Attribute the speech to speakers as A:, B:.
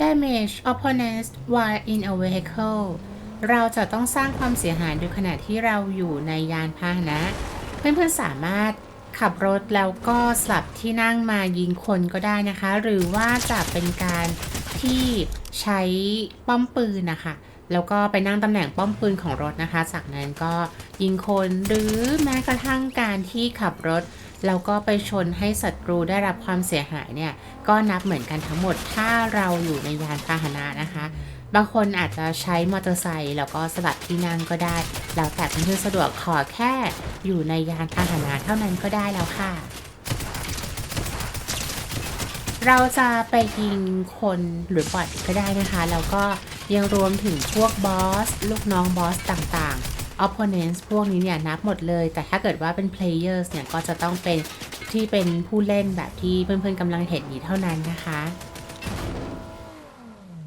A: damage opponents while in a vehicle เราจะต้องสร้างความเสียหายโดยขณะที่เราอยู่ในยานพาหนะ เพื่อนๆสามารถขับรถแล้วก็สลับที่นั่งมายิงคนก็ได้นะคะ หรือว่าจะเป็นการ ที่ใช้ป้อมปืนนะคะ แล้วก็ไปนั่งตำแหน่งป้อมปืนของรถนะคะ จากนั้นก็ยิงคนหรือแม้กระทั่งการที่ขับรถ แล้วก็ไปชนให้ศัตรูได้รับความเสียหายเนี่ย ก็นับเหมือนกันทั้งหมดถ้าเราอยู่ในยานพาหนะนะคะบางคนอาจจะใช้มอเตอร์ไซค์แล้วก็สลับที่นั่งก็ได้ แล้วแต่เพื่อนๆสะดวกขอแค่อยู่ในยานพาหนะเท่านั้นก็ได้แล้วค่ะ เราจะไปยิงคนหรือบอทก็ได้นะคะ แล้วก็ยังรวมถึงพวกบอส ลูกน้องบอสต่างๆ opponents พวกนี้เนี่ยนับหมดเลย แต่ถ้าเกิดว่าเป็น players เนี่ยก็จะต้องเป็นที่เป็นผู้เล่นแบบที่เพื่อนๆกำลังเห็นอยู่เท่านั้นนะคะ